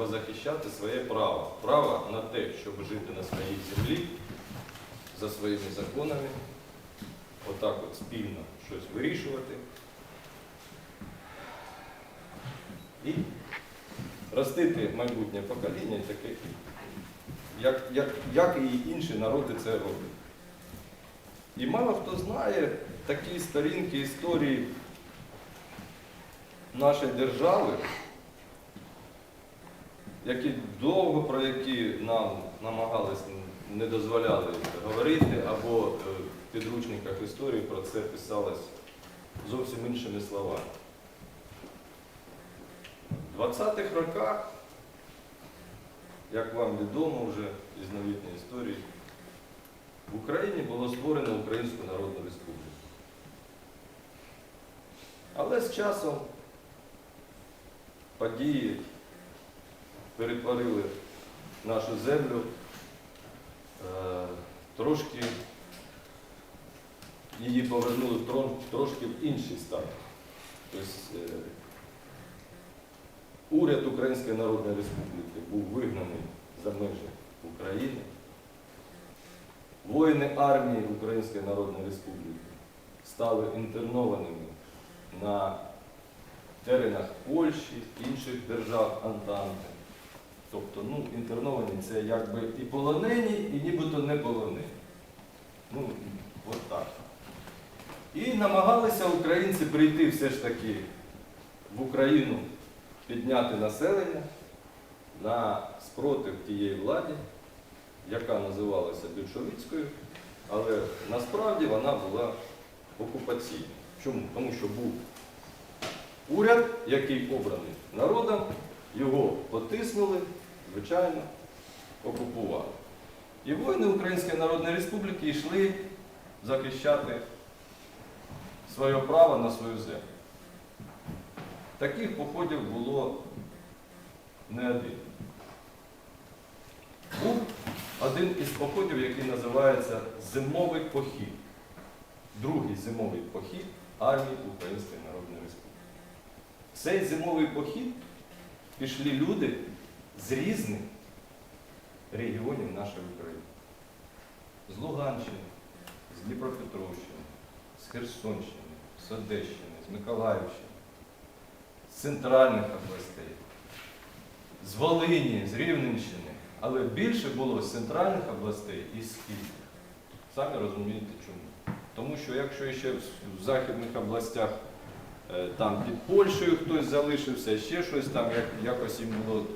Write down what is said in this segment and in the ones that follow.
треба захищати своє право. Право на те, щоб жити на своїй землі за своїми законами, отак от спільно щось вирішувати. І ростити майбутнє покоління таке, як, як, як і інші народи це роблять. І мало хто знає такі сторінки історії нашої держави, які довго про які нам намагались не дозволяли говорити, або е, в підручниках історії про це писалось зовсім іншими словами. В 20-х роках, як вам відомо вже із новітньої історії, в Україні було створено Українську Народну Республіку. Але з часом події перетворили нашу землю е, трошки, її повернули тро- трошки в інший стан. Тобто, е, уряд Української Народної Республіки був вигнаний за межі України. Воїни армії Української Народної Республіки стали інтернованими на теренах Польщі, інших держав Антанти. Тобто, ну, інтерновані це якби і полонені, і нібито не полонені. Ну, от так. І намагалися українці прийти все ж таки в Україну, підняти населення на спротив тієї владі, яка називалася більшовицькою, але насправді вона була окупаційною. Чому? Тому що був уряд, який обраний народом, його потиснули, звичайно, окупували. І воїни Української Народної Республіки йшли захищати своє право на свою землю. Таких походів було не один. Був один із походів, який називається Зимовий похід. Другий зимовий похід армії Української Народної Республіки. Цей зимовий похід пішли люди з різних регіонів нашої України. З Луганщини, з Дніпропетровщини, з Херсонщини, з Одещини, з Миколаївщини, з центральних областей, з Волині, з Рівненщини. Але більше було з центральних областей і з Києва. Самі розумієте чому. Тому що якщо ще в західних областях там під Польщею хтось залишився, ще щось там, як, якось їм було,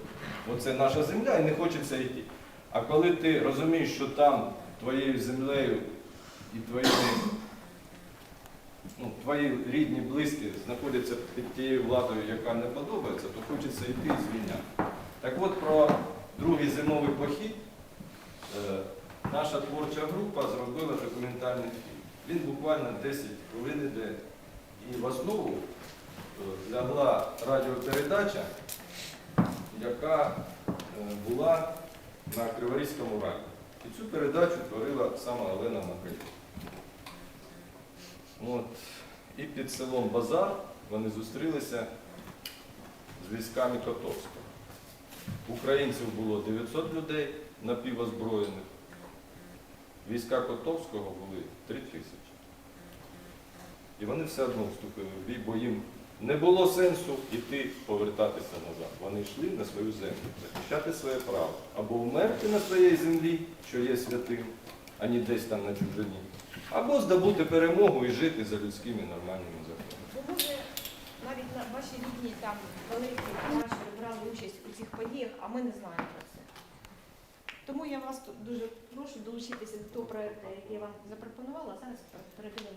оце наша земля і не хочеться йти. А коли ти розумієш, що там твоєю землею і твоїми, ну, твої рідні, близькі знаходяться під тією владою, яка не подобається, то хочеться йти і звільняти. Так от про другий зимовий похід е, наша творча група зробила документальний фільм. Він буквально 10 хвилин іде. І в основу е, лягла радіопередача, яка е, була на Криворізькому раді. І цю передачу творила сама Олена. От. І під селом Базар вони зустрілися з військами Котовського. Українців було 900 людей напівозброєних. Війська Котовського були 3 тисячі. І вони все одно вступили в бій, бо їм не було сенсу йти повертатися назад. Вони йшли на свою землю, захищати своє право. Або вмерти на своїй землі, що є святим, а не десь там на чужині. Або здобути перемогу і жити за людськими нормальними законами. Бо може навіть на ваші рідні там великі пращури брали участь у цих подіях, а ми не знаємо про це. Тому я вас дуже прошу долучитися до того проєкту, який я вам запропонувала, а зараз фільм.